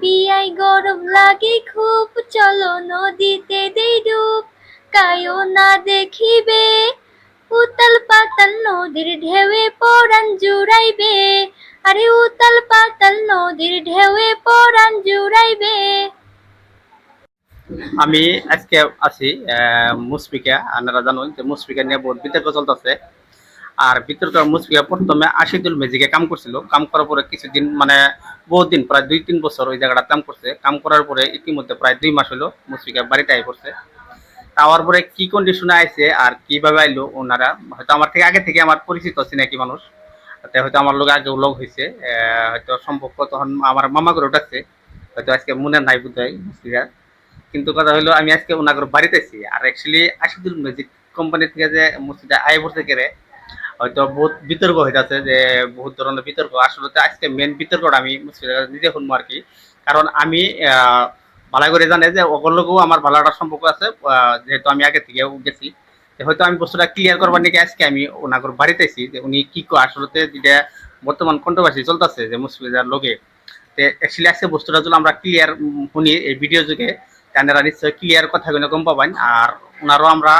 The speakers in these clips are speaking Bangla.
বিয়াই গরম লাগে খুব চলো নদীতে দেই ডুব। কায়ো না দেখিবে উতাল পাতাল নদীর ঢেউয়ে পরাণ জুড়াইবে। আরে উতাল পাতাল নদীর ঢেউয়ে পরাণ জুড়াইবে। আমি আজকে আছি আহ, মুসফিকা আপনারা জানুন যে মুসফিকা নিয়ে বহুত বিতর্ক চলতেছে। আর বিতর্ক মুসফিকা প্রথমে আশিদুল মেজিকে কাম করছিল। কাম করার পরে কিছুদিন মানে বহুত দিন, প্রায় দুই তিন বছর ওই জায়গাটা কাম করছে। কাম করার পরে ইতিমধ্যে প্রায় দুই মাস হলো মুসফিকা বাড়িতে আই পড়ছে। তাওয়ার পরে কি কন্ডিশনে আইছে আর কীভাবে আইলো ওনারা, হয়তো আমার থেকে আগে থেকে আমার পরিচিত চিনাকি মানুষ। তাতে হয়তো আমার লোক আগে লোক হয়েছে হয়তো সম্পর্ক তখন আমার মামা করে উঠাচ্ছে। হয়তো আজকে মনে নাই বোধ হয় মুসফিকা কিন্তু কথা হলো আমি আজকে ওনাগর বাড়িতে আছি আর অ্যাকচুয়ালি আশিদুল মেজিক কোম্পানি থেকে যে মসজিদে আয় বসে কেড়ে হয়তো বহুত বিতর্ক হইতাছে যে বহুত ধরনের বিতর্ক। আসলে আজকে মেন বিতর্কটা আমি নিজে শুনব আর কি। কারণ আমি ভালো করে জানে যে ওগুলোকেও আমার ভালো একটা সম্পর্ক আছে যেহেতু আমি আগে থেকেও গেছি। হয়তো আমি বস্তুটা ক্লিয়ার করবার নাকি আজকে আমি ওনাগর বাড়িতে আছি যে উনি কি আসলে যেটা বর্তমান কন্ট্রোভার্সি চলতেছে যে মুসলিমের লোকে। তো অ্যাকচুয়ালি আজকে বস্তুটা যদি আমরা ক্লিয়ার শুনি এই ভিডিও যুগে তারা নিশ্চয় ক্লিয়ার কথাগুলো গম পাবেন। আর ওনারও আমরা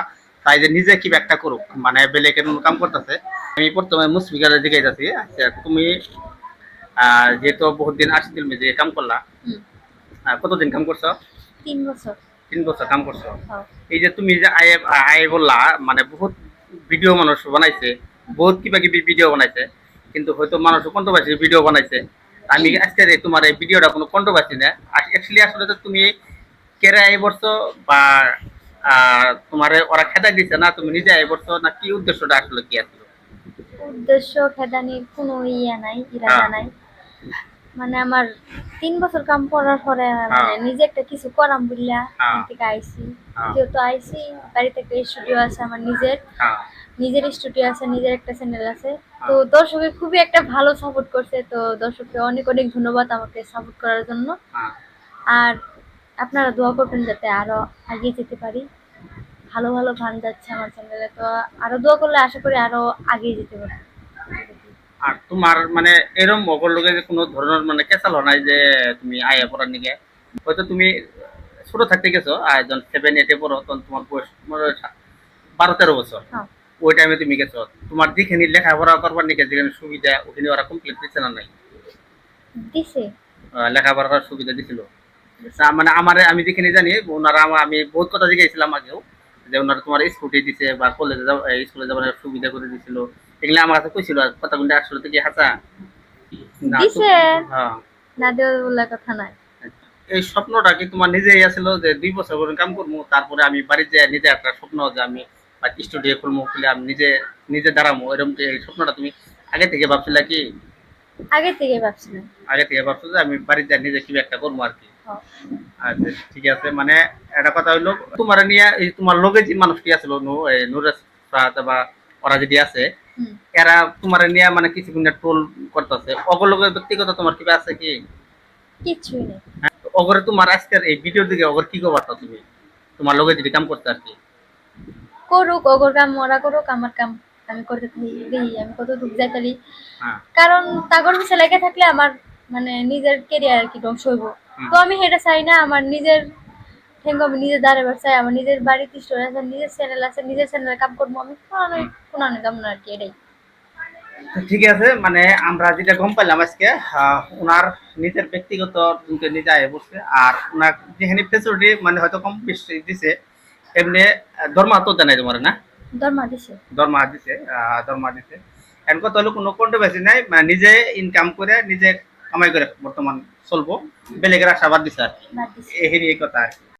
তাই যে নিজে কি একটা করুক? মানে বেলেকের কাম করতেছে? আমি প্রথমে মুসফিকার দিকে যাচ্ছি আচ্ছা তুমি যেহেতু বহুত দিন আসছিল মেজে কাম করলা কতদিন কাম করছ? তিন বছর। তিন বছর কাম করছ। হ্যাঁ। এই যে তুমি যে আয়ে আয়ে বললা মানে বহুত ভিডিও মানুষ বানাইছে বহুত কিবা কিবি ভিডিও বানাইছে কিন্তু হয়তো মানুষ কন্ট্রোভার্সি ভিডিও বানাইছে। আমি আজকে যে তোমার এই ভিডিওটা কোনো কন্ট্রোভার্সি না। অ্যাকচুয়ালি আসলে তো তুমি কেরে আই বলছো বা তোমার ওরা খেদাই দিছে না তুমি নিজে বলছো না কি উদ্দেশ্যটা আসলে কি আসলো উদ্দেশ্য খেদানির কোনো ইয়া নাই ইরাদা হ্যাঁ। নাই। মানে আমার তিন বছর কাম করার পরে মানে হ্যাঁ। নিজে একটা কিছু করাম বুঝলা হ্যাঁ। থেকে আইসি। যেহেতু আইসি বাড়িতে একটা স্টুডিও আছে আমার নিজের। নিজের স্টুডিও আছে নিজের একটা চ্যানেল আছে। তো দর্শকের খুবই একটা ভালো সাপোর্ট করছে তো দর্শককে অনেক অনেক ধন্যবাদ আমাকে সাপোর্ট করার জন্য। আর আপনারা দোয়া করবেন যাতে আরও এগিয়ে যেতে পারি। ভালো ভালো গান যাচ্ছে আমার চ্যানেলে তো আরও দোয়া করলে আশা করি আরও এগিয়ে যেতে পারি। আর তোমার মানে এরম অগর লোকে যে কোনো ধরনের মানে কেসাল নাই যে তুমি আয়া পড়ার নিকে হয়তো তুমি ছোট থাকতে গেছো আর যখন সেভেন এইটে পড়ো তখন তোমার বয়স বারো তেরো বছর। হ্যাঁ। ওই টাইমে তুমি গেছো। তোমার যেখানে লেখাপড়া করবার নিকে যেখানে সুবিধা ওখানে ওরা কমপ্লিট দিচ্ছে না নাই? দিছে। লেখাপড়া করার সুবিধা দিছিল? মানে আমার আমি যেখানে জানি ওনারা আমার আমি বহুত কথা জিজ্ঞাসিলাম আগেও যে ওনারা তোমার স্কুটি দিছে বা কলেজে স্কুলে যাবার সুবিধা করে দিছিল। এগুলো আমার কাছে কইছিল কথাগুলো আসলে তো কি হাসা দিছে। হ্যাঁ। না দেওয়া বলে কথা নাই। এই স্বপ্নটা কি তোমার নিজেই আছিল যে দুই বছর করে কাম করব তারপরে আমি বাড়িতে যাই নিজে একটা স্বপ্ন যে আমি স্টুডিও খুলবো খুলে আমি নিজে নিজে দাঁড়াবো এরকম কি এই স্বপ্নটা তুমি আগে থেকে ভাবছিলা কি? আগে থেকে ভাবছিলাম। আগে থেকে ভাবছ যে আমি বাড়িতে যাই নিজে কিছু একটা করব আর কি। আচ্ছা ঠিক আছে মানে একটা কথা হইল তোমার নিয়ে এই তোমার লগে যে মানুষটি আছিল নুরাজ বা ওরা যদি আছে এরা তোমার নিয়ে মানে কিছু টোল করতেছে। অগলগে ব্যক্তিগত তোমার কিবা আছে কি? কিচ্ছুই নেই। অগরে তোমার আজকের এই ভিডিওর দিকে অগর কি খবরটা তুমি? তোমার লগে যদি কাম করতে আর কি? করুক অগর কাম ওরা করুক আমার কাম আমি করতে দেখি আমি কত দূর যাই পারি হ্যাঁ। কারণ তাগর পিছে লেগে থাকলে আমার মানে নিজের কেরিয়ার কি ধ্বংস হইব। তো আমি সেটা চাই না আমার নিজের ঠেঙ্গ আমি নিজের দাঁড়াবার চাই আমার নিজের বাড়িতে স্টোর আছে নিজের চ্যানেল আছে নিজের চ্যানেলে কাম করব আমি। কোনো কোনো কাম না আর কি এটাই ঠিক আছে মানে আমরা যেটা গম পাইলাম আজকে ওনার নিজের ব্যক্তিগত রুমকে নিজে আয় বসছে আর ওনার যেখানে ফেসিলিটি মানে হয়তো কম বেশি দিছে এমনি দরমা তো জানাই তোমার না? দরমা দিছে। দরমা দিছে দরমা দিছে। এখন কথা হলো কোনো কন্ট্রোভার্সি নাই মানে নিজে ইনকাম করে নিজে কামাই করে বর্তমান চলবো। বেলেগের আশাবাদ দিছে আর কি। এই কথা আর কি।